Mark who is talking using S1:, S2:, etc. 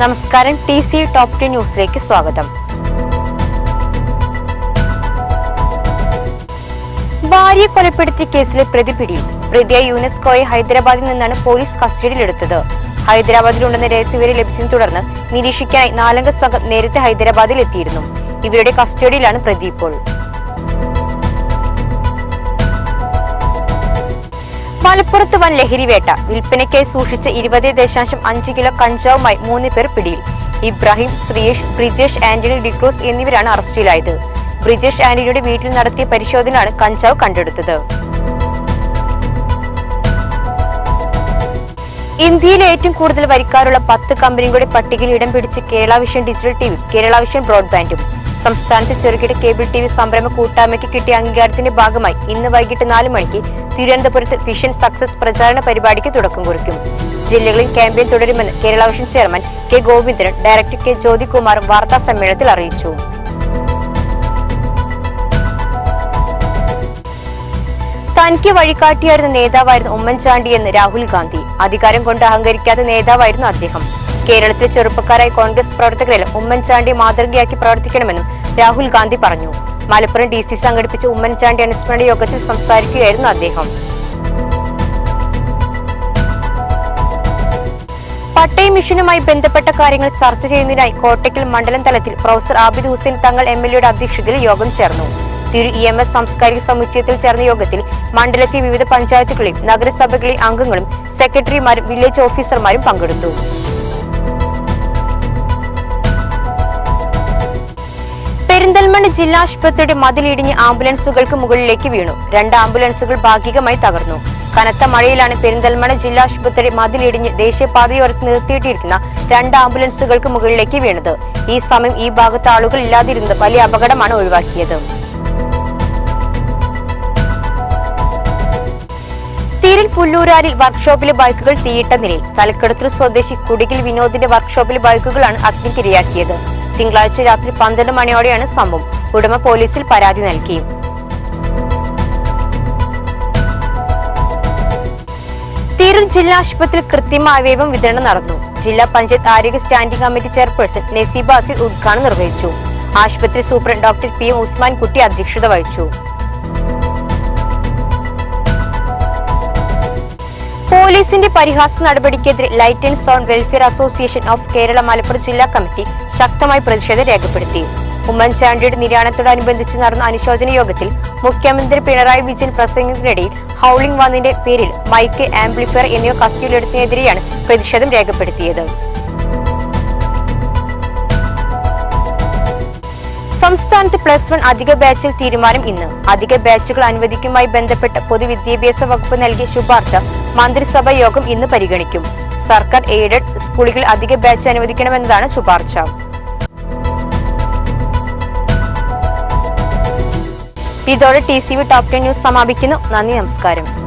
S1: നമസ്കാരം. T C top ten ന്യൂസിലേക്ക് സ്വാഗതം. ഭാര്യയെ കൊലപ്പെടുത്തിയ കേസിലെ പ്രതി പിടിയിൽ പ്രതിയെ യുനെസ്കോയെ ഹൈദരാബാദിൽ നിന്നാണ് പോലീസ് കസ്റ്റഡിയിലെടുത്തത്. ഹൈദരാബാദിലുണ്ടെന്ന രഹസ്യവിവരം ലഭിച്ചതിനെ തുടർന്ന് നിരീക്ഷിക്കാനായി നാലംഗ സംഘം നേരത്തെ ഹൈദരാബാദിൽ എത്തിയിരുന്നു ഇവരുടെ കസ്റ്റഡിയിലാണ് പ്രതി ഇപ്പോൾ. മലപ്പുറത്ത് വൻ ലഹരിവേട്ട. വിൽപ്പനയ്ക്കായി സൂക്ഷിച്ച ഇരുപത് ദശാംശം അഞ്ച് കിലോ കഞ്ചാവുമായി മൂന്ന് പേർ പിടിയിൽ. ഇബ്രാഹിം ശ്രീയേഷ് ബ്രിജേഷ് ആന്റണി ഡിക്രോസ് എന്നിവരാണ് അറസ്റ്റിലായത്. ബ്രിജേഷ് ആന്റണിയുടെ വീട്ടിൽ നടത്തിയ പരിശോധനയാണ് കഞ്ചാവ് കണ്ടെടുത്തത്. ഇന്ത്യയിലെ ഏറ്റവും കൂടുതൽ വരിക്കാരുള്ള പത്ത് കമ്പനികളുടെ പട്ടികയിൽ ഇടം പിടിച്ച് Kerala vision digital TV Kerala vision ബ്രോഡ്ബാൻഡും. സംസ്ഥാനത്ത് ചെറുകിട കേബിൾ ടി വി സംരംഭ കൂട്ടായ്മയ്ക്ക് കിട്ടിയ അംഗീകാരത്തിന്റെ ഭാഗമായി ഇന്ന് വൈകിട്ട് നാല് മണിക്ക് തിരുവനന്തപുരത്ത് വിഷൻ സക്സസ് പ്രചാരണ പരിപാടിക്ക് തുടക്കം കുറിക്കും. ജില്ലകളിൽ ക്യാമ്പയിൻ തുടരുമെന്ന് Kerala vision chairman K Govindan director K ജ്യോതികുമാറും വാർത്താ സമ്മേളനത്തിൽ അറിയിച്ചു. തനിക്ക് വഴികാട്ടിയായിരുന്ന നേതാവായിരുന്നു ഉമ്മൻചാണ്ടി എന്ന് രാഹുൽ ഗാന്ധി. അധികാരം കൊണ്ട് അഹങ്കരിക്കാത്ത നേതാവായിരുന്നു അദ്ദേഹം. കേരളത്തിലെ ചെറുപ്പക്കാരായ കോൺഗ്രസ് പ്രവർത്തകരിൽ ഉമ്മൻചാണ്ടി മാതൃകയാക്കി പ്രവർത്തിക്കണമെന്നും രാഹുൽ ഗാന്ധി പറഞ്ഞു. മലപ്പുറം ഡി സി സംഘടിപ്പിച്ച ഉമ്മൻചാണ്ടി അനുസ്മരണ യോഗത്തിൽ സംസാരിക്കുകയായിരുന്നു അദ്ദേഹം. പട്ടയ മിഷനുമായി ബന്ധപ്പെട്ട കാര്യങ്ങൾ ചർച്ച ചെയ്യുന്നതിനായി കോട്ടയ്ക്കൽ മണ്ഡലം തലത്തിൽ professor Abid Hussain Thangal M L എയുടെ അധ്യക്ഷതയിൽ യോഗം ചേർന്നു. തിരു ഇ എം എസ് സാംസ്കാരിക സമുച്ചയത്തിൽ ചേർന്ന യോഗത്തിൽ മണ്ഡലത്തിലെ വിവിധ പഞ്ചായത്തുകളിലെയും നഗരസഭകളിലെ അംഗങ്ങളും സെക്രട്ടറിമാരും വില്ലേജ് ഓഫീസർമാരും പങ്കെടുത്തു. പെരിന്തൽമണ്ണ ജില്ലാ ആശുപത്രിയുടെ മതിലിടിഞ്ഞ് ആംബുലൻസുകൾക്ക് മുകളിലേക്ക് വീണു. രണ്ട് ആംബുലൻസുകൾ ഭാഗികമായി തകർന്നു. കനത്ത മഴയിലാണ് ജില്ലാ ആശുപത്രി മതിലിടിഞ്ഞ് ദേശീയപാതയോരത്ത് നിർത്തിയിട്ടിരിക്കുന്ന രണ്ട് ആംബുലൻസുകൾക്ക് മുകളിലേക്ക് വീണത്. ഈ സമയം ഈ ഭാഗത്ത് ആളുകൾ ഇല്ലാതിരുന്നത് വലിയ അപകടമാണ് ഒഴിവാക്കിയത്. തീരൻ പുല്ലൂരാരിൽ വർക്ക്ഷോപ്പിലെ ബൈക്കുകൾ തീയിട്ട നിലയിൽ. തലക്കെടുത്തൂർ സ്വദേശി കുടികിൽ വിനോദിന്റെ വർക്ക്ഷോപ്പിലെ ബൈക്കുകളാണ് അഗ്നിക്കിരയാക്കിയത്. തിങ്കളാഴ്ച രാത്രി പന്ത്രണ്ട് മണിയോടെയാണ് സംഭവം. ഉടമ പോലീസിൽ പരാതി നൽകി. തീരൂർ ജില്ലാ ആശുപത്രിയിൽ കൃത്രിമ അവയവം വിതരണം നടന്നു. ജില്ലാ പഞ്ചായത്ത് ആരോഗ്യ standing committee chairperson Naseeba Aseed ഉദ്ഘാടനം നിർവഹിച്ചു. ആശുപത്രി സൂപ്രണ്ട് ഡോക്ടർ പി ഉസ്മാൻ കുട്ടി അധ്യക്ഷത വഹിച്ചു. പോലീസിന്റെ പരിഹാസ നടപടിക്കെതിരെ light and sound welfare association of Kerala Malappuram ജില്ലാ കമ്മിറ്റി ശക്തമായി പ്രതിഷേധം രേഖപ്പെടുത്തി. ഉമ്മൻചാണ്ടിയുടെ നിര്യാണത്തോടനുബന്ധിച്ച് നടന്ന അനുശോചന യോഗത്തിൽ മുഖ്യമന്ത്രി പിണറായി വിജയൻ പ്രസംഗത്തിനിടയിൽ ഹൌളിംഗ് വന്നതിന്റെ പേരിൽ മൈക്ക് ആംപ്ലിഫയർ എന്നിവ കസ്റ്റഡിയിലെടുത്തതിനെതിരെയാണ് പ്രതിഷേധം രേഖപ്പെടുത്തിയത്. സംസ്ഥാനത്ത് പ്ലസ് വൺ അധിക ബാച്ചിൽ തീരുമാനം ഇന്ന്. അധിക ബാച്ചുകൾ അനുവദിക്കുമായി ബന്ധപ്പെട്ട് പൊതുവിദ്യാഭ്യാസ വകുപ്പ് നൽകിയ ശുപാർശ മന്ത്രിസഭാ യോഗം ഇന്ന് പരിഗണിക്കും. സർക്കാർ എയ്ഡഡ് സ്കൂളുകളിൽ അധിക ബാച്ച് അനുവദിക്കണമെന്നതാണ് ശുപാർശ. ഇതോടെ T C V top ten news സമാപിക്കുന്നു. നന്ദി നമസ്കാരം.